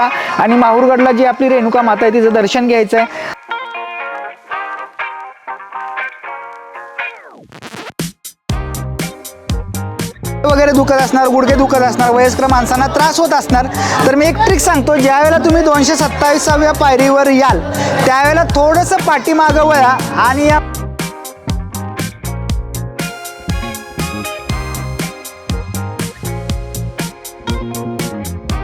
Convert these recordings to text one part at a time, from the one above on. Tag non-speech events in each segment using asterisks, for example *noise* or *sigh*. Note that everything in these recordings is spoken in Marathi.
आणि माहूरगडला जी आपली रेणुका माता आहे तिचं दर्शन घ्यायचं आहे वगैरे दुखत असणार गुडघे दुखत असणार वयस्कर माणसांना त्रास होत असणार. तर मी एक ट्रिक सांगतो ज्या वेळेला तुम्ही दोनशे सत्तावीसाव्या पायरीवर याल त्यावेळेला थोडंसं पाठीमागं वळा आणि या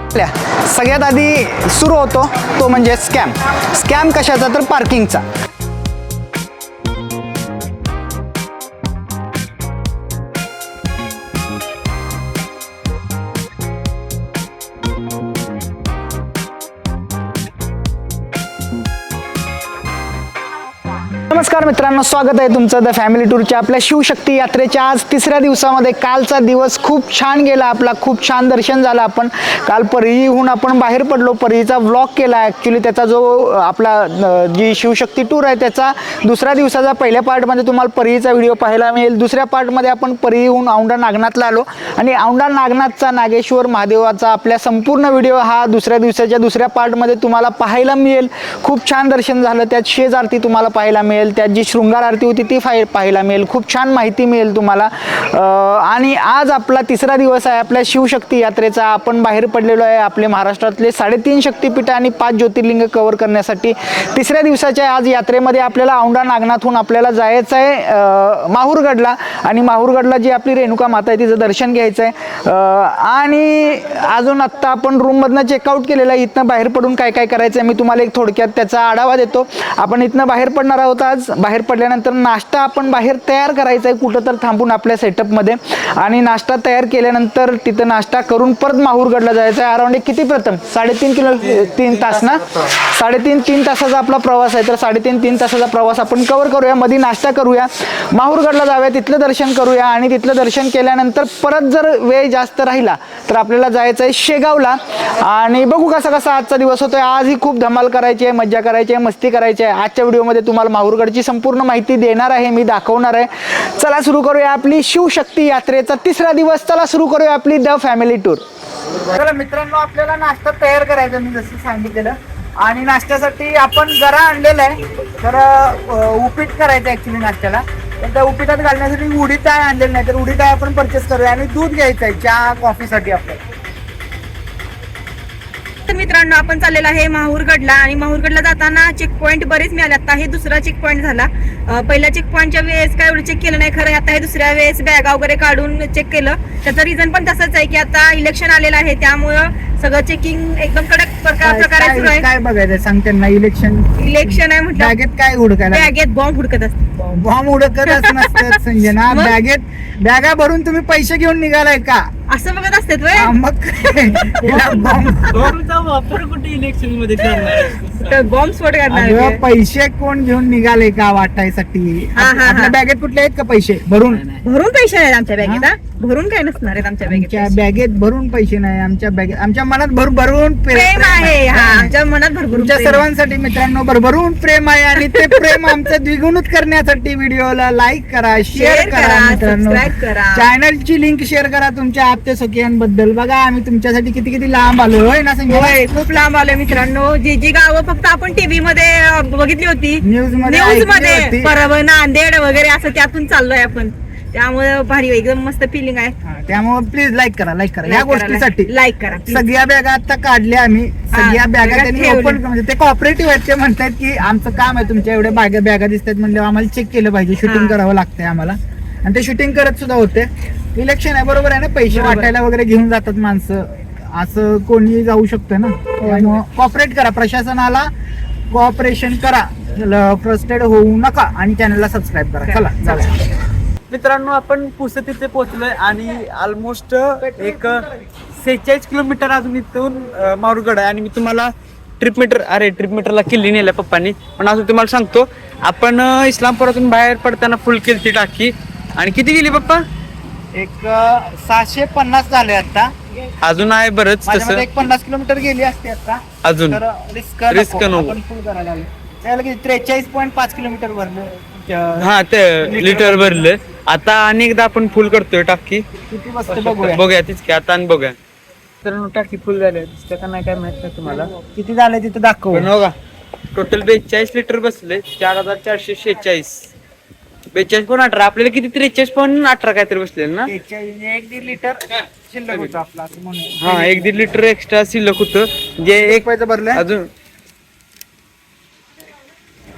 आपल्या. सगळ्यात आधी सुरू होतो तो म्हणजे स्कॅम. स्कॅम कशाचा? तर पार्किंगचा. नमस्कार मित्रांनो स्वागत आहे तुमचं द फॅमिली टूरच्या आपल्या शिवशक्ती यात्रेच्या आज तिसऱ्या दिवसामध्ये. कालचा दिवस खूप छान गेला आपला खूप छान दर्शन झालं आपण. काल परळीहून आपण बाहेर पडलो परळीचा व्लॉग केला. ॲक्च्युली त्याचा जो आपला जी शिवशक्ती टूर आहे त्याचा दुसऱ्या दिवसाचा पहिल्या पार्टमध्ये तुम्हाला परळीचा व्हिडिओ पाहायला मिळेल. दुसऱ्या पार्टमध्ये आपण परळीहून औंढा नागनाथला आलो. आणि औंढा नागनाथचा नागेश्वर महादेवाचा आपल्या संपूर्ण व्हिडिओ हा दुसऱ्या दिवसाच्या दुसऱ्या पार्टमध्ये तुम्हाला पाहायला मिळेल. खूप छान दर्शन झालं त्यात शेजारती तुम्हाला पाहायला मिळेल. त्या त्यात जी शृंगार आरती होती ती फाय पाहायला मिळेल. खूप छान माहिती मिळेल तुम्हाला. आणि आज आपला तिसरा दिवस आहे. आपल्या शिवशक्ती यात्रेचा आपण बाहेर पडलेलो आहे. आपले महाराष्ट्रातले साडेतीन शक्तिपीठ आणि पाच ज्योतिर्लिंग कव्हर करण्यासाठी तिसऱ्या दिवसाच्या आज यात्रेमध्ये आपल्याला औंढा नागनाथहून आपल्याला जायचं आहे माहूरगडला. आणि माहूरगडला जी आपली रेणुका माता आहे तिचं दर्शन घ्यायचं आहे. आणि अजून आत्ता आपण रूममधनं चेकआउट केलेलं आहे. इथनं बाहेर पडून काय काय करायचं आहे मी तुम्हाला एक थोडक्यात त्याचा आढावा देतो. आपण इथनं बाहेर पडणार आहोत आज. बाहेर पडल्यानंतर नाश्ता आपण बाहेर तयार करायचा आहे कुठं तर थांबून आपल्या सेटअपमध्ये आणि नाश्ता तयार केल्यानंतर तिथं नाश्ता करून परत माहूरगडला जायचं आहे. अराउंड किती प्रथम? साडेतीन किलो तीन तास ना? साडेतीन तीन तासाचा आपला प्रवास आहे. तर साडेतीन तीन तासाचा प्रवास आपण कवर करूया. मध्ये नाश्ता करूया. माहूरगडला जाऊया तिथलं दर्शन करूया. आणि तिथलं दर्शन केल्यानंतर परत जर वेळ जास्त राहिला तर आपल्याला जायचं आहे शेगावला. आणि बघू कसा कसा आजचा दिवस होतोय. आजही खूप धमाल करायची आहे मज्जा करायची आहे मस्ती करायची आहे. आजच्या व्हिडिओमध्ये तुम्हाला माहूरगडची संपूर्ण माहिती देणार आहे मी दाखवणार आहे. चला सुरू करूया आपली शिवशक्ती यात्रेचा तिसरा दिवस. चला सुरू करूया आपली द फॅमिली टूर. चला मित्रांनो आपल्याला नाश्ता तयार करायचा मी जसं सांगितलेलं. आणि नाश्त्यासाठी आपण जरा आणलेलं आहे. तर उपीट करायचं ऍक्च्युली नाश्त्याला. तर त्या उपिटात घालण्यासाठी उडी डाळ आणलेली नाही तर उडी डाळ आपण परचेस करूया. आणि दूध घ्यायचं आहे चहा कॉफीसाठी आपल्याला. तर मित्रांनो आपण चाललेलो आहे माहूरगडला आणि माहूरगडला जाताना चेक पॉईंट बरेच मिळाले. आता हे दुसरा चेक पॉईंट झाला. पहिल्या चेक पॉईंटच्या वेळेस काय एवढं चेक केलं नाही खरं आता हे दुसऱ्या वेळेस बॅगा वगैरे काढून चेक केलं. त्याचं रिझन पण तसंच आहे की आता इलेक्शन आलेलं आहे त्यामुळं सगळं चेकिंग एकदम कडक प्रकार प्रकारे सुरू काय आहे. काय बघायचं? सांग त्यांना इलेक्शन इलेक्शन आहे म्हटलं. बॅगेत काय हुडकायला? बॅगेत बॉम्ब हुडकत असते बॉम्ब उडकतच नसतात *laughs* संजय ना मग? बॅगेत बॅगा भरून तुम्ही पैसे घेऊन निघालाय का? असं बघत असते तू हा, मग बॉम्ब वापर कुठे इलेक्शनमध्ये करणार? *laughs* बॉम्ब स्फोट करणार आहे. पैसे कोण घेऊन निघाले का वाटायसाठी हा, हा, हा. आपल्या बॅगेत कुठले आहेत का पैसे भरून भरून पैसे नाहीत आमच्या बॅगेत हा? भरून काय नसणार आहेत आमच्या बॅगेत आमच्या बॅगेत भरून पैसे नाही आमच्या बॅगेत आमच्या मनात भर भरून प्रे- प्रेम आहे. हा आमच्या मनात भरपूर तुमच्या प्रेम आहे. सर्वांसाठी मित्रांनो भरभरून प्रेम आहे आणि ते प्रेम आमचं द्विगुणित करण्यासाठी व्हिडिओला लाईक करा शेअर Share करा करा, मित्रांनो. करा. चॅनलची लिंक शेअर करा तुमच्या आप्ते सखियांबद्दल बघा आम्ही तुमच्यासाठी किती किती लांब आलो होय ना संजय? होय खूप लांब आले मित्रांनो. जी जी गावं फक्त आपण टीव्ही मध्ये अं, बघितली होती. न्यूजमध्ये न्यूज ऐकली मध्ये होती. नांदेड वगैरे असं त्यातून चाललोय आपण. त्यामुळे भारी एकदम मस्त फिलिंग आहे. हा, त्यामुळे प्लीज लाईक करा लाईक करा. या Like करा, गोष्टीसाठी like- like करा please. सगळ्या बॅगा आता काढल्या आम्ही. सगळ्या बॅगा त्यांनी ठेवल्या. ओपन म्हणजे ते कॉपरेटिव्ह आहेत ते म्हणतात की आमचं काम आहे तुमच्या एवढ्या बॅगा बॅगा दिसतात म्हणजे आम्हाला चेक केलं पाहिजे. शूटिंग हा. करावं लागतंय आम्हाला. आणि ते शूटिंग करत सुद्धा होते. इलेक्शन आहे बरोबर आहे ना? पैसे बरोबर. वाटायला वगैरे घेऊन जातात माणसं. असं कोणी जाऊ शकतं ना? कॉपरेट करा. प्रशासनाला कॉपरेशन करा. फ्रस्टेड होऊ नका. आणि चॅनलला सबस्क्राईब करा. चला चला. मित्रांनो आपण पुसद तिथे पोहोचलोय आणि ऑलमोस्ट एक सेहेचाळीस किलोमीटर अजून इथून अं, माहूरगड आहे. आणि मी तुम्हाला ट्रिप मीटर अरे ट्रिप मीटरला किल्ली नेल्या पप्पांनी. पण अजून तुम्हाला सांगतो आपण इस्लामपुरातून बाहेर पडताना फुल केली ती टाकी. आणि किती गेली पप्पा? एक सहाशे पन्नास झाले आता. अजून आहे बरंच तसं. एक पन्नास किलोमीटर गेली असते आता. अजून. रिस्क Risk नको. त्रेचाळीस पॉईंट पाच किलोमीटर भरलं. हा ते लिटर भरलं. आता अनेकदा आपण फुल करतोय टाकी. किती बसते बघूया. बघूया तीच की आता आणि बघूया. मित्रांनो टाकी फुल झाले दिसतं का नाही काय माहीत नाही तुम्हाला. किती झाले तिथे दाखव? पण बघा टोटल बेचाळीस लिटर बसले चार हजार चारशे शेहेचाळीस. बेचाळीस पण अठरा आपल्याला किती त्रेचाळीस पण अठरा काहीतरी बसले ना? एक दीड लिटर शिल्लक होतं आपलं असं म्हणून. हा एक दीड लिटर एक्स्ट्रा शिल्लक होतं. जे एक पैसे भरले? अजून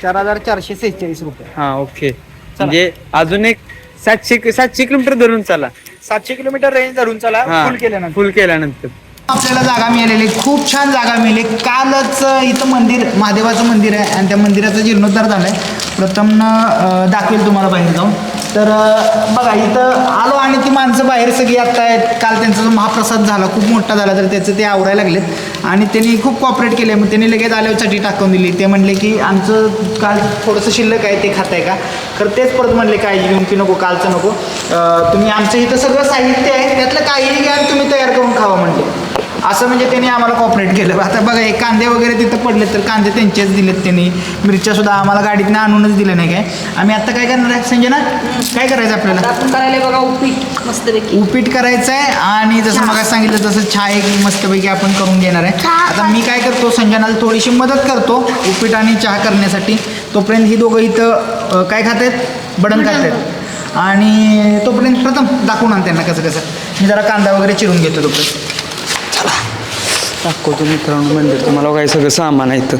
चार हजार चारशे सेहेचाळीस रुपये. हा ओके म्हणजे अजून एक सातशे सातशे किलोमीटर धरून चला. सातशे किलोमीटर रेंज धरून चला हा. फुल केल्यानंतर. फुल केल्यानंतर. आपल्याला जागा मिळालेली खूप छान जागा मिळाली. कालच इथं मंदिर महादेवाचं मंदिर आहे आणि त्या मंदिराचा जीर्णोद्धार झालाय. प्रथम दाखवेल तुम्हाला बाहेर जाऊन. तर बघा इथं आलो आणि ती माणसं बाहेर सगळी आत्ता आहेत. काल त्यांचा जो महाप्रसाद झाला खूप मोठा झाला तर त्याचं ते आवरायला लागलेत. आणि त्यांनी खूप कॉपरेट केले मग त्यांनी लगेच आल्यावर चटी टाकून दिली. ते म्हणले की आमचं काल थोडंसं शिल्लक आहे ते खात आहे का? तर तेच परत म्हणले काळजी घेऊन की नको कालचं नको. तुम्ही आमचं इथं सगळं साहित्य आहे त्यातलं काहीही घ्या तुम्ही तयार करून खावा म्हणले. असं म्हणजे त्यांनी आम्हाला कॉपरेट केलं. *laughs* आता बघा हे कांदे वगैरे तिथं पडले तर कांदे त्यांचेच दिलेत त्यांनी. मिरच्या सुद्धा आम्हाला गाडीतनं आणूनच दिले नाही काय. आम्ही आता काय करणार आहे संजना? काय करायचं आपल्याला? आपण करायला बघा उपीट मस्तपैकी उपीट करायचं आहे आणि जसं मग सांगितलं तसं चहा एक मस्तपैकी आपण करून घेणार आहे. आता मी काय करतो संजनाला थोडीशी मदत करतो उपीट आणि चहा करण्यासाठी. तोपर्यंत ही दोघं इथं अं, काय खात आहेत? बडन खात आहेत. आणि तोपर्यंत प्रथम दाखवून आण त्यांना कसं कसं. मी जरा कांदा वगैरे चिरून घेतो तोपर्यंत. दाखवतो मित्रांनो मंदिर तुम्हाला काही सगळं सामान आहे इथं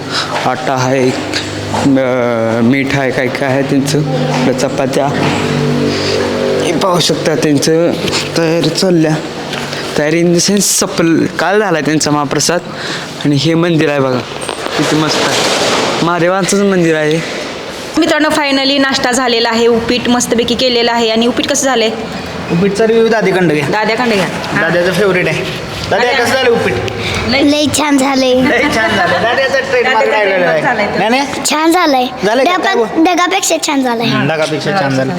आटा आहे मीठ आहे काय काय आहे त्यांचं. चपात्या. हे पाहू शकता त्यांचं. तयारी चालल्या. तयारी इन द सेन्स सफल काल झाला त्यांचा महाप्रसाद. आणि हे मंदिर आहे बघा. किती मस्त आहे. महादेवांचंच मंदिर आहे. मित्रांनो फायनली नाश्ता झालेला आहे. उपीट मस्तपैकी केलेला आहे. आणि उपीट कसं झालंय? उपीटचा रिव्ह्यू दादीकडं घ्या. दाद्याकडे घ्या. दाद्याचं फेवरेट आहे. दादा कसं झालं उपीट? लई छान लय छान झालं. ट्रेडमार्क आहे. नाही नाही छान झालंय. झालंय का? काय डगा- डगापेक्षा छान झालंय. डागापेक्षा छान झालं.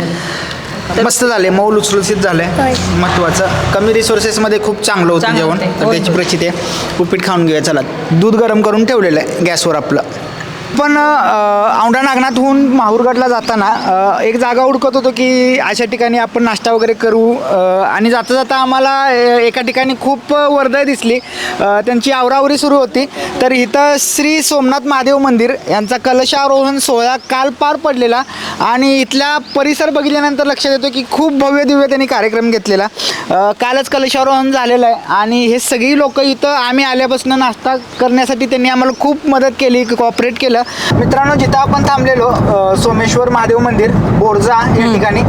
मस्त झाले मऊ लुसलुसीत झालंय. होय. महत्वाचं. कमी रिसोर्सेस मध्ये खूप चांगलं होतं चांगलं जेवण. होतं. तर होय, त्याची होय. प्रचिती आहे. उपीट खाऊन घेऊया. चला. दूध गरम करून ठेवलेलं आहे गॅसवर आपलं. पण औंढा नागनाथहून माहूरगडला जाताना एक जागा हुडकत होतो की अशा ठिकाणी आपण नाश्ता वगैरे करू आणि जाता जाता आम्हाला एका ठिकाणी खूप वर्दळ दिसली. त्यांची आवरावरी सुरू होती. तर इथं श्री सोमनाथ महादेव मंदिर यांचा कलशारोहण सोहळा काल पार पडलेला आणि इथला परिसर बघितल्यानंतर लक्षात येतो की खूप भव्य दिव्य त्यांनी कार्यक्रम घेतलेला. कालच कलशारोहण झालेलं आहे आणि हे सगळी लोक इथं आम्ही आल्यापासून नाश्ता करण्यासाठी त्यांनी आम्हाला खूप मदत केली कॉपरेट केलं. मित्रांनो जिथं आपण थांबलेलो सोमेश्वर महादेव मंदिर बोरजा या ठिकाणी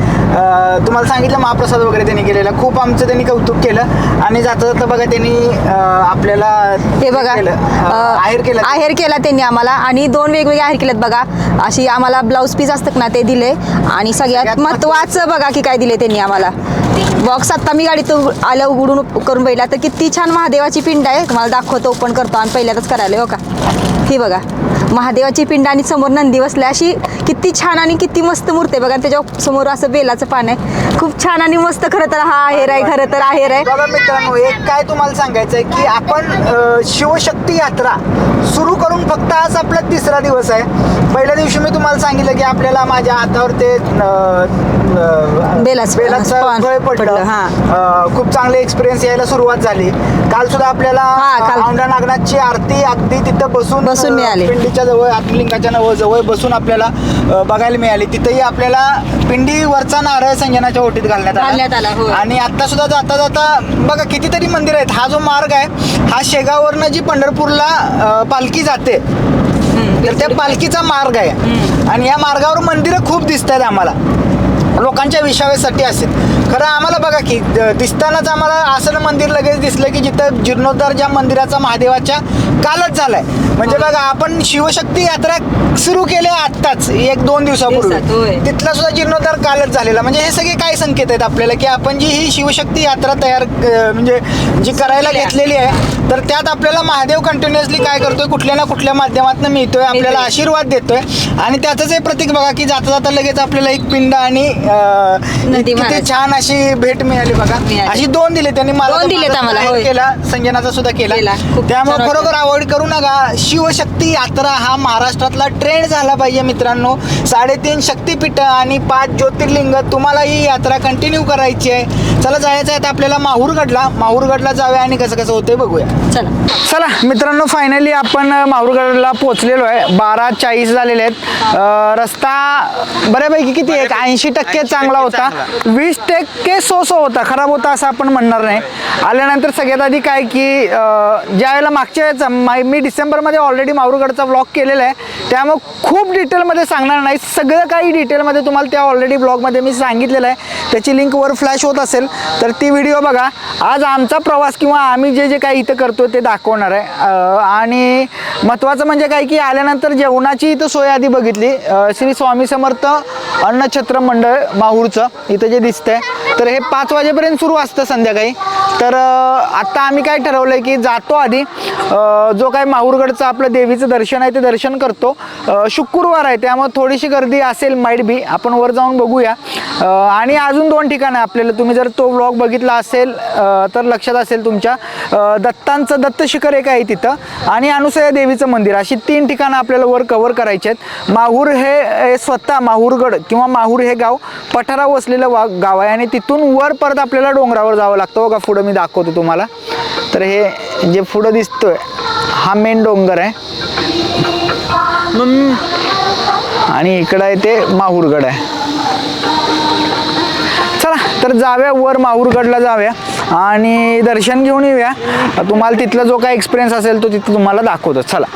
तुम्हाला सांगितलं महाप्रसाद वगैरे त्यांनी केलेला. खूप आमचं त्यांनी कौतुक केलं आणि जाता जाता बघा त्यांनी आपल्याला हे बघा केलं, आहेर केलं. आहेर केला त्यांनी आम्हाला आणि दोन वेगवेगळे आहेर केलेत बघा. अशी आम्हाला ब्लाऊज पीस असतात ना ते दिले आणि सगळ्यात महत्वाचं बघा की काय दिले त्यांनी आम्हाला. बॉक्स आता मी गाडीत उघ- आलं उघडून करून बघितला. तर किती छान महादेवाची पिंड आहे. तुम्हाला दाखवतो ओपन करतो आणि पहिल्यांदाच करायला हो का? ही बघा. महादेवाची पिंड आणि समोर नंदी बसल्या अशी किती छान आणि किती मस्त मूर्ती आहे बघा. आणि त्याच्यासमोर असं बेलाचं पान आहे. खूप छान आणि मस्त खरं तर हा आहेर आहे खरं तर आहेर आहे बघा मित्रांनो एक काय तुम्हाला सांगायचं आहे की आपण शिवशक्ती यात्रा सुरू करून फक्त आज आपला तिसरा दिवस आहे पहिल्या दिवशी मी तुम्हाला सांगितलं की आपल्याला माझ्या हातावर ते बेलाचं बेलाचं फळ पडलं हा. खूप चांगले एक्सपिरियन्स यायला सुरुवात झाली काल सुद्धा आपल्याला हा. औंढा नागनाथची आरती अगदी तिथं बसून बसून मिळाली. पिंडीच्या जवळ आत्मलिंगाच्या नव जवळ बसून आपल्याला बघायला मिळाली तिथंही आपल्याला पिंडीवरचा नारळ संजनाच्या ओटीत घालण्यात आला. आणि आता सुद्धा जाता जाता बघा कितीतरी मंदिर आहेत हा जो मार्ग आहे हा शेगाववरनं जी पंढरपूरला पालखी जाते तर त्या पालखीचा मार्ग आहे. आणि या मार्गावर मंदिरं खूप दिसत आहेत आम्हाला. लोकांच्या विसाव्यासाठी असेल. खरं आम्हाला बघा की दिसतानाच आम्हाला असं मंदिर लगेच दिसलं की जिथं जीर्णोद्धार ज्या मंदिराचा महादेवाच्या कालच झालाय. म्हणजे बघा आपण शिवशक्ती यात्रा सुरू केली आत्ताच एक दोन दिवसापूर्वी. तिथला सुद्धा जीर्णोद्धार कालच झालेला. म्हणजे हे सगळे काय संकेत आहेत आपल्याला की आपण जी ही शिवशक्ती यात्रा तयार म्हणजे जी करायला घेतलेली आहे तर त्यात आपल्याला महादेव कंटिन्युअसली काय करतोय कुठल्या ना कुठल्या माध्यमातून मिळतोय आपल्याला आशीर्वाद देतोय. आणि त्याचंच हे प्रतीक बघा की जाता जाता लगेच आपल्याला एक पिंड आणि किती. छान अशी भेट मिळाली बघा. मिळाली. अशी दोन दिले त्यांनी. मला दोन तर दिलेत माझा आम्हाला, सुद्धा होय. केला संजनाचा सुद्धा केला. केला. खूप त्यामुळे वाटलं. खरोखर अवॉइड करू नका. शिवशक्ती यात्रा हा महाराष्ट्रातला ट्रेंड झाला पाहिजे मित्रांनो. साडेतीन शक्तीपीठ आणि पाच ज्योतिर्लिंग तुम्हाला ही यात्रा कंटिन्यू करायची आहे. चला जायचं आहे आता आपल्याला माहूरगडला. माहूरगडला जाऊया आणि कसं कसं होतंय बघूया. चला. चला मित्रांनो फायनली आपण अ, माहूरगडला पोहोचलेलो आहे. बारा चाळीस झालेले आहेत. अ, रस्ता बऱ्यापैकी किती एक ऐंशी टक्के चांगला होता. वीस टक्के सो सो होता खराब होता असं आपण म्हणणार नाही. आल्यानंतर सगळ्यात आधी काय की ज्या वेळेला मागच्या वेळेचा मा- मी डिसेंबरमध्ये ऑलरेडी माहूरगडचा ब्लॉग केलेला आहे त्यामुळे खूप डिटेलमध्ये सांगणार नाही. सगळं काही डिटेलमध्ये तुम्हाला त्या ऑलरेडी ब्लॉगमध्ये मी सांगितलेलं आहे. त्याची लिंक वर फ्लॅश होत असेल तर ती व्हिडिओ बघा. आज आमचा प्रवास किंवा आम्ही जे जे काही इथं करतो ते दाखवणार आहे. आणि महत्त्वाचं म्हणजे काय की आल्यानंतर जेवणाची इथं सोय आधी बघितली. श्री स्वामी समर्थ अन्नछत्र मंडळ माहूरचं इथं जे दिसतंय. तर हे पाच वाजेपर्यंत सुरू असतं संध्याकाळी. तर आत्ता आम्ही काय ठरवलं आहे की जातो आधी जो काय माहूरगडचं आपलं देवीचं दर्शन आहे ते दर्शन करतो. शुक्रवार आहे त्यामुळे थोडीशी गर्दी असेल माईट बी आपण वर जाऊन बघूया. आणि अजून दोन ठिकाणं आपल्याला. तुम्ही जर तो व्लॉग बघितला असेल तर लक्षात असेल तुमच्या दत्तांचं दत्त शिखर एक आहे तिथं. आणि अनुसया देवीचं मंदिर अशी तीन ठिकाणं आपल्याला वर कव्हर करायची आहेत. माहूर हे हे स्वतः माहूरगड किंवा माहूर हे गाव पठारा वसलेलं वा गाव आहे. आणि तिथून वर परत आपल्याला डोंगरावर जावं लागतं. बघा पुढं मी दाखवतो तुम्हाला. तर हे जे पुढं दिसतोय हा मेन डोंगर आहे. आणि इकडं आहे ते माहूरगड आहे. चला तर जाऊया वर माहूरगडला जाऊया. आणि दर्शन घेऊन येऊया. तुम्हाला तिथला जो काही एक्सपिरियन्स असेल तो तिथं तुम्हाला दाखवतो. चला.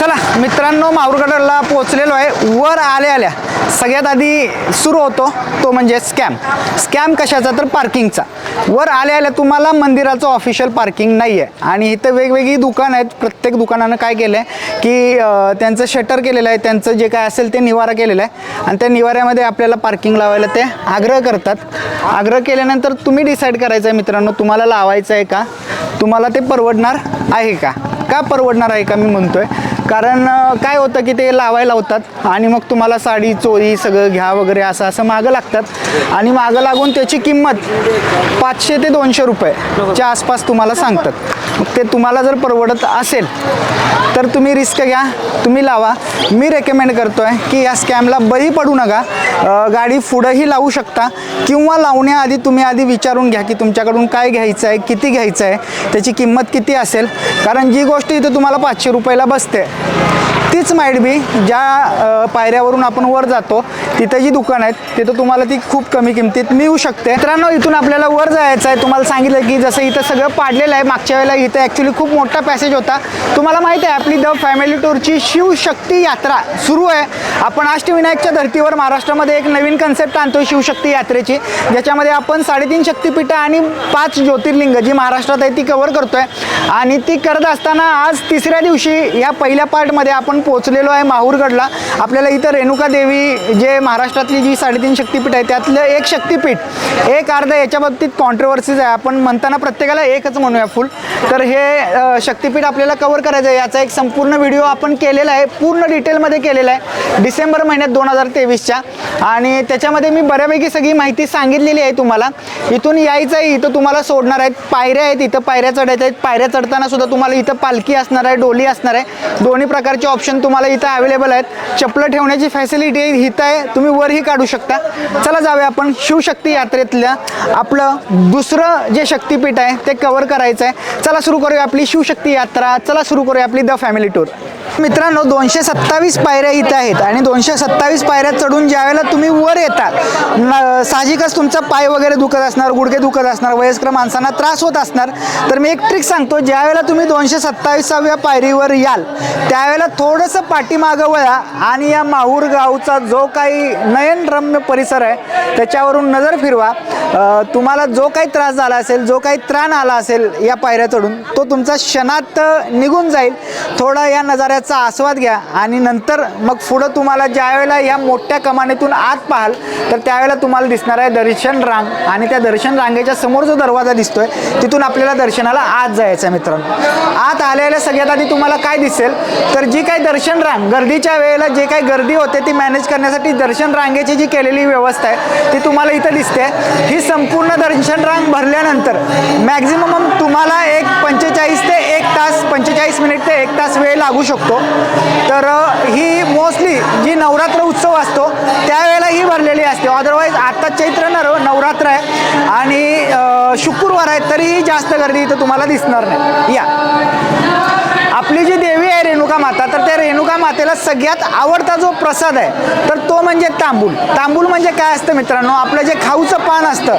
चला मित्रांनो माहूरगडला पोहोचलेलो आहे. वर आल्या आल्या. सगळ्यात आधी सुरू होतो तो म्हणजे स्कॅम. स्कॅम कशाचा? तर पार्किंगचा. वर आल्या आल्या तुम्हाला मंदिराचं ऑफिशियल पार्किंग नाही आहे आणि इथं वेगवेगळी दुकानं आहेत. प्रत्येक दुकानानं काय केलं आहे की त्यांचं शटर केलेलं आहे. त्यांचं जे काय असेल ते निवारा केलेलं आहे. आणि त्या निवाऱ्यामध्ये आपल्याला पार्किंग लावायला ते आग्रह करतात. आग्रह केल्यानंतर तुम्ही डिसाईड करायचं आहे मित्रांनो तुम्हाला लावायचं आहे का? तुम्हाला ते परवडणार आहे का? का परवडणार आहे का मी म्हणतोय. कारण काय होतं की ते लावायला होतात आणि मग तुम्हाला साडी चोरी सगळं घ्या वगैरे असं असं मागं लागतात. आणि मागं लागून त्याची किंमत पाचशे ते दोनशे रुपयेच्या आसपास तुम्हाला सांगतात. मग ते तुम्हाला जर परवडत असेल तर तुम्ही रिस्क घ्या तुम्ही लावा. मी रेकमेंड करतो आहे की या स्कॅमला बळी पडू नका. गाडी पुढंही लावू शकता किंवा लावण्याआधी तुम्ही आधी विचारून घ्या की तुमच्याकडून काय घ्यायचं आहे किती घ्यायचं आहे त्याची किंमत किती असेल. कारण जी गोष्ट इथे तुम्हाला पाचशे रुपयाला बसते तीच माईट बी ज्या पायऱ्यावरून आपण वर जातो तिथं जी दुकान आहेत तिथं तुम्हाला ती खूप कमी किमतीत मिळू शकते. मित्रांनो इथून आपल्याला वर जायचं आहे. तुम्हाला सांगितलं की जसं इथं सगळं पाडलेलं आहे मागच्या वेळेला इथं ॲक्च्युली खूप मोठा पॅसेज होता. तुम्हाला माहिती आहे आपली द फॅमिली टूरची शिवशक्ती यात्रा सुरू आहे. आपण अष्टविनायकच्या धर्तीवर महाराष्ट्रामध्ये एक नवीन कन्सेप्ट आणतो शिवशक्ती यात्रेची. ज्याच्यामध्ये आपण साडेतीन शक्तीपीठं आणि पाच ज्योतिर्लिंग जी महाराष्ट्रात आहे ती कव्हर करतोय. आणि ती करत असताना आज तिसऱ्या दिवशी या पहिल्या पार्टमध्ये आपण पोहोचलेलो आहे माहूरगडला. आपल्याला इथं रेणुका देवी जे महाराष्ट्रातली जी साडेतीन शक्तीपीठ आहे त्यातलं एक शक्तीपीठ एक अर्धा याच्या बाबतीत कॉन्ट्रोवर्सीज आहे. आपण म्हणताना प्रत्येकाला एकच म्हणूया फुल तर हे शक्तीपीठ आपल्याला कवर करायचं आहे. याचा एक संपूर्ण व्हिडिओ आपण केलेला आहे. पूर्ण डिटेलमध्ये केलेला आहे. डिसेंबर महिन्यात दोन हजार तेवीसच्या. आणि त्याच्यामध्ये मी बऱ्यापैकी सगळी माहिती सांगितलेली आहे तुम्हाला. इथून यायचं आहे इथं तुम्हाला सोडणार आहेत. पायऱ्या आहेत इथं पायऱ्या चढायच्या आहेत. पायऱ्या चढताना सुद्धा तुम्हाला इथं पालखी असणार आहे डोली असणार आहे. दोन्ही प्रकारचे ऑप्शन तुम्हाला इथं अवेलेबल आहेत. चपलं ठेवण्याची फॅसिलिटी इथं आहे. तुम्ही वरही काढू शकता. चला जाऊया आपण शिवशक्ती यात्रेतल्या आपलं दुसरं जे शक्तीपीठ आहे ते कवर करायचं आहे चला सुरू करूया आपली शिवशक्ती यात्रा. चला सुरू करूया आपली द फॅमिली टूर मित्रांनो दोनशे सत्तावीस पायऱ्या इथे आहेत आणि दोनशे सत्तावीस पायऱ्या चढून ज्या वेळेला तुम्ही वर येतात न- साहजिकच तुमचा पाय वगैरे दुखत असणार गुडघे दुखत असणार वयस्कर माणसांना त्रास होत असणार. तर मी एक ट्रिक सांगतो ज्या वेळेला तुम्ही दोनशे सत्तावीसाव्या पायरीवर याल त्यावेळेला थोडंसं पाठीमागं वळा आणि या माहूर गावचा जो काही नयनरम्य परिसर आहे त्याच्यावरून नजर फिरवा. तुम्हाला जो काही त्रास झाला असेल जो काही त्राण आला असेल या पायऱ्या चढून तो तुमचा क्षणात निघून जाईल. थोडा या नजाऱ्या नजाऱ्याचा आस्वाद घ्या आणि नंतर मग पुढं तुम्हाला ज्यावेळेला या मोठ्या कमानीतून आत पाहाल तर त्यावेळेला तुम्हाला दिसणार आहे दर्शन रांग. आणि त्या दर्शन रांगेच्या समोर जो दरवाजा दिसतोय तिथून आपल्याला दर्शनाला आत जायचं आहे मित्रांनो. आत आलेल्या सगळ्यात आधी तुम्हाला काय दिसेल? तर जी काही दर्शन रांग गर्दीच्या वेळेला जे काही गर्दी होते ती मॅनेज करण्यासाठी दर्शन रांगेची जी केलेली व्यवस्था आहे ती तुम्हाला इथं दिसते. ही संपूर्ण दर्शन रांग भरल्यानंतर मॅक्झिमम तुम्हाला एक पंचेचाळीस ते पंचेचाळीस मिनिट ते एक तास वेळ लागू शकतो. तर ही मोस्टली जी नवरात्र उत्सव असतो त्यावेळेला ही भरलेली असते. अदरवाईज आता चैत्र नर नवरात्र आहे आणि शुक्रवार आहे तरीही जास्त गर्दी इथं तुम्हाला दिसणार नाही. या. आपली जी देवी रेणुका माता तर त्या रेणुका मातेला सगळ्यात आवडता जो प्रसाद आहे तर तो म्हणजे तांबूल. तांबूल म्हणजे काय असतं मित्रांनो? आपलं जे खाऊचं पान असतं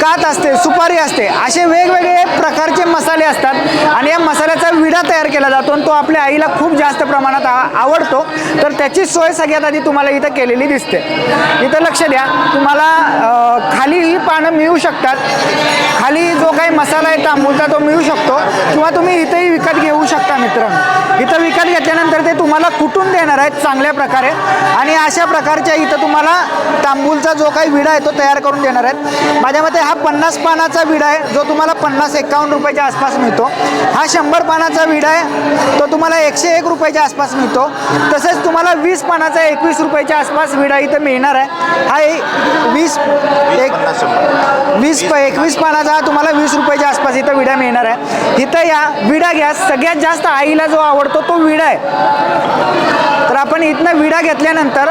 कात असते सुपारी असते असे वेगवेगळे प्रकारचे मसाले असतात आणि या मसाल्याचा विडा तयार केला जातो आणि तो आपल्या आईला खूप जास्त प्रमाणात आवडतो. तर त्याची सोय सगळ्यात आधी तुम्हाला इथं केलेली दिसते. इथं लक्ष द्या. तुम्हाला खाली ही पानं मिळू शकतात. खाली जो काही मसाला आहे तांबूलचा तो मिळू शकतो. किंवा तुम्ही इथंही विकत घेऊ शकता मित्रांनो. इथं विकत घेतल्यानंतर ते तुम्हाला कुटून देणार आहेत चांगल्या प्रकारे. आणि अशा प्रकारच्या इथं तुम्हाला तांबूलचा जो काही विडा आहे तो तयार करून देणार आहेत. माझ्या मते हा पन्नास पानाचा विडा आहे जो तुम्हाला पन्नास एकावन्न रुपयाच्या आसपास मिळतो. हा शंभर पानाचा विडा आहे तो तुम्हाला एकशे एक रुपयाच्या आसपास मिळतो. तसेच तुम्हाला वीस पानाचा एकवीस रुपयाच्या आसपास विडा इथं मिळणार आहे. हा वीस एक वीस प एकवीस पानाचा हा तुम्हाला वीस रुपयाच्या आसपास इथं विडा मिळणार आहे. इथं या विडा घ्या सगळ्यात जास्त आईला जो आवडतो तो विडा आहे. तर आपण इथनं विडा घेतल्यानंतर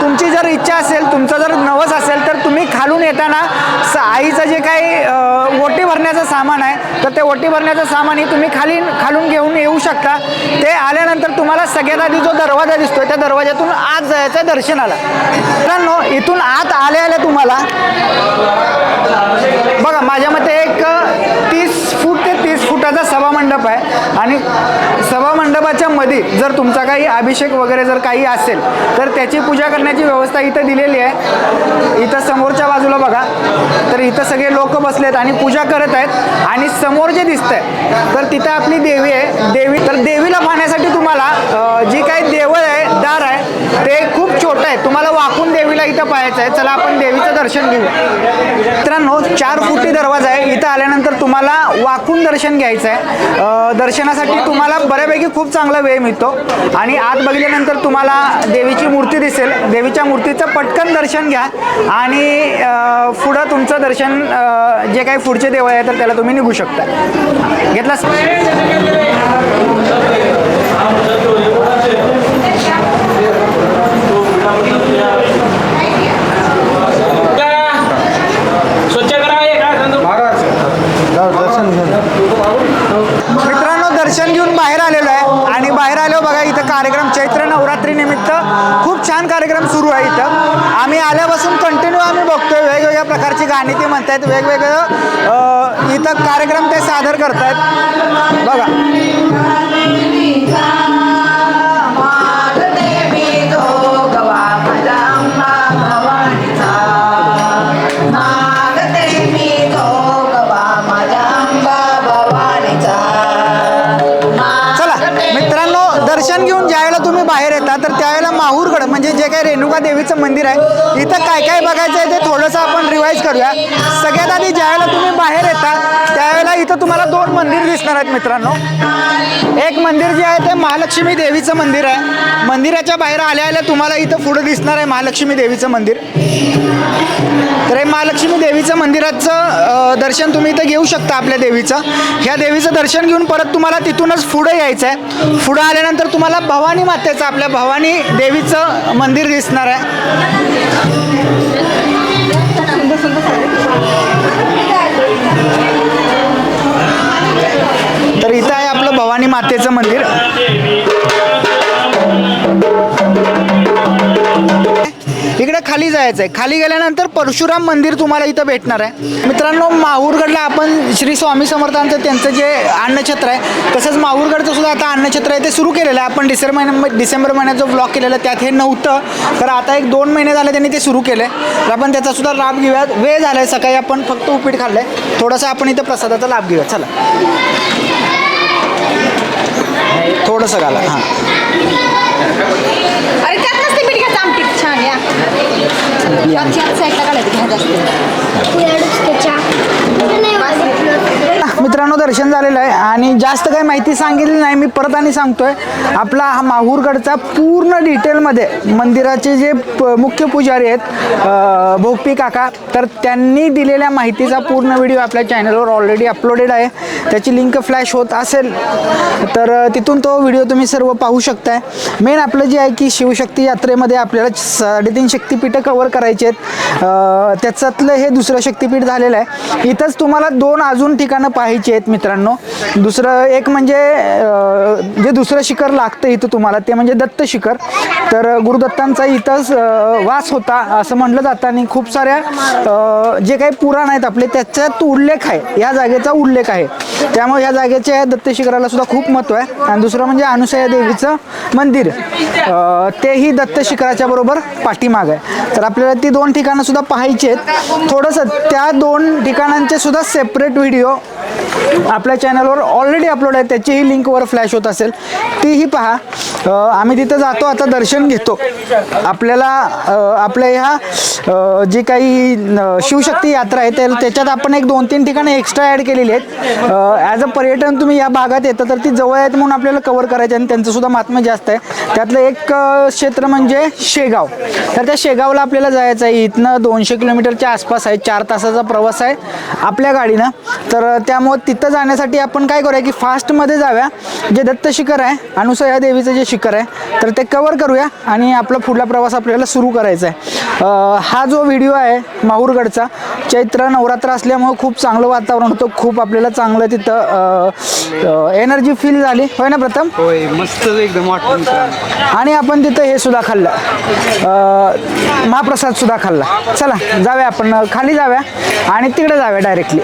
तुमची जर इच्छा असेल तुमचं जर नवस असेल तर तुम्ही खालून येताना स आईचं जे काही ओटी भरण्याचं सामान आहे तर ते ओटी भरण्याचं सामानही तुम्ही खाली खालून घेऊन येऊ शकता. ते आल्यानंतर तुम्हाला सगळ्यात आधी जो दरवाजा दिसतोय त्या दरवाजातून आत जायचं आहे दर्शनाला. मित्रांनो इथून आत आल्या आल्या तुम्हाला बघा माझ्या मते एक तीस फूट ते तीस फुटाचा सभामंडप आहे. आणि सभामंडपाच्या मध्ये जर तुमचा काही अभिषेक वगैरे जर काही असेल तर त्याची पूजा करण्याची व्यवस्था इथं दिलेली आहे. इथं समोरच्या बाजूला बघा. तर इथं सगळे लोक बसलेत आणि पूजा करत आहेत. आणि समोर जे दिसतंय तर तिथं आपली देवी आहे. देवी तर देवीला पाहण्यासाठी तुम्हाला जी काही देवळ आहे दार आहे ते खूप छोटं आहे. तुम्हाला वाकून देवीला इथं पाहायचं आहे. चला आपण देवीचं दर्शन घेऊ. मित्रांनो चार फूट दरवाजा आहे इथं आल्यानंतर तुम्हाला वाकून दर्शन घ्यायचं आहे. दर्शनासाठी तुम्हाला बऱ्यापैकी खूप चांगला वेळ मिळतो. आणि आत बघितल्यानंतर तुम्हाला देवीची मूर्ती दिसेल. देवीच्या मूर्तीचं पटकन दर्शन घ्या. आणि पुढं तुमचं दर्शन जे काही पुढचे देवळ आहे तर त्याला तुम्ही निघू शकता. घेतला स्वच्छ करा हे काय मित्रांनो दर्शन घेऊन बाहेर आलेलो आहे आणि बाहेर आलो बघा इथं कार्यक्रम चैत्र नवरात्रीनिमित्त खूप छान कार्यक्रम सुरू आहे इथं. आम्ही आल्यापासून कंटिन्यू आम्ही बघतोय. वेगवेगळ्या प्रकारची गाणी ते म्हणतायत. वेगवेगळं इथं कार्यक्रम ते सादर करतायत. बघा. देवीचं मंदिर आहे. दिसणार आहेत मित्रांनो. एक मंदिर जे आहे ते महालक्ष्मी देवीचं मंदिर आहे. मंदिराच्या बाहेर आल्या आल्या तुम्हाला इथं पुढं दिसणार आहे महालक्ष्मी देवीचं मंदिर. तर हे महालक्ष्मी देवीचं मंदिराचं दर्शन तुम्ही इथं घेऊ शकता आपल्या देवीचं. ह्या देवीचं दर्शन घेऊन परत तुम्हाला तिथूनच पुढं यायचं आहे. पुढं आल्यानंतर तुम्हाला भवानी मातेचं आपल्या भवानी देवीचं मंदिर दिसणार आहे. तर इथं आहे आपलं भवानी मातेचं मंदिर. इकडे खाली जायचं आहे खाली गेल्यानंतर परशुराम मंदिर तुम्हाला इथं भेटणार आहे. मित्रांनो माहूरगडला आपण श्री स्वामी समर्थांचं त्यांचं जे अन्नछत्र आहे तसंच माहूरगडचं सुद्धा आता अन्नछत्र आहे ते सुरू केलेलं आहे. आपण डिसेंबर महिन्या डिसेंबर महिन्यात जो ब्लॉक केलेला आहे, त्यात हे नव्हतं. तर आता एक दोन महिने झाले त्यांनी ते सुरू केलं आहे तर आपण त्याचा सुद्धा लाभ घेऊयात. वेळ झाला आहे सकाळी आपण फक्त उपीट खाल्लं आहे थोडंसं आपण इथं प्रसादाचा लाभ घेऊया चला. थोडंसं घाला हां. अरे त्यात नसते मीठ घ्यायचं आमटीत. छान या. काढायचं घ्यायचं दर्शन झालेलं आहे आणि जास्त काही माहिती सांगितली नाही मी परत आणि सांगतोय. आपला हा माहूरगडचा पूर्ण डिटेलमध्ये मंदिराचे जे प- मुख्य पुजारी आहेत भोगपी काका तर त्यांनी दिलेल्या माहितीचा पूर्ण व्हिडिओ आपल्या चॅनलवर ऑलरेडी अपलोडेड आहे. त्याची लिंक फ्लॅश होत असेल तर तिथून तो व्हिडिओ तुम्ही सर्व पाहू शकताय. मेन आपलं जे आहे की शिवशक्ती यात्रेमध्ये आपल्याला साडेतीन शक्तिपीठं कवर करायची आहेत. त्याच्यातलं हे दुसरं शक्तिपीठ झालेलं आहे. इथंच तुम्हाला दोन अजून ठिकाणं पाहायची आहेत. मित्रांनो. दुसरं एक म्हणजे जे दुसरं शिखर लागतं इथं तुम्हाला ते म्हणजे दत्त शिखर. तर गुरुदत्तांचा इथंच वास होता असं म्हटलं जातं. आणि खूप साऱ्या जे काही पुराण आहेत आपले त्याच्यात उल्लेख आहे. या जागेचा उल्लेख आहे. त्यामुळे या जागेच्या या दत्त शिखराला सुद्धा खूप महत्त्व आहे. आणि दुसरं म्हणजे अनुसया देवीचं मंदिर. तेही दत्त शिखराच्या बरोबर पाठीमाग आहे. तर आपल्याला ती दोन ठिकाणं सुद्धा पाहायची आहेत. थोडंसं त्या दोन ठिकाणांचे सुद्धा सेपरेट व्हिडिओ आपल्या चॅनलवर ऑलरेडी अपलोड आहे. त्याचीही लिंकवर फ्लॅश होत असेल. तीही पहा. आम्ही तिथं जातो आता दर्शन घेतो. आपल्याला आपल्या ह्या जी काही शिवशक्ती यात्रा आहे त्या त्याच्यात आपण एक दोन तीन ठिकाणं एक्स्ट्रा ॲड केलेली आहेत. ॲज अ पर्यटन तुम्ही या भागात येतं तर ती जवळ आहेत म्हणून आपल्याला कवर करायचं आणि त्यांचंसुद्धा महात्म्य जास्त आहे. त्यातलं एक क्षेत्र म्हणजे शेगाव. तर त्या शेगावला आपल्याला जायचं आहे. इथनं दोनशे किलोमीटरच्या आसपास आहे. चार तासाचा प्रवास आहे. आपल्या गाडीनं. तर त्यामुळं तिथं जाण्यासाठी आपण काय करूया की फास्टमध्ये जाऊया. जे दत्त शिखर आहे अनुसया देवीचं जे शिखर आहे तर ते कवर करूया आणि आपला पुढला प्रवास आपल्याला सुरू करायचा आहे. हा जो व्हिडिओ आहे माहूरगडचा चैत्र नवरात्र असल्यामुळं खूप चांगलं वातावरण होतं. खूप आपल्याला चांगलं तिथं एनर्जी फील झाली. होय ना प्रथम? होय मस्त एकदम वाटलं आणि आपण तिथं हे सुद्धा खाल्लं. महाप्रसाद सुद्धा खाल्ला. चला जाऊया आपण. खाली जाऊया आणि तिकडे जाऊया डायरेक्टली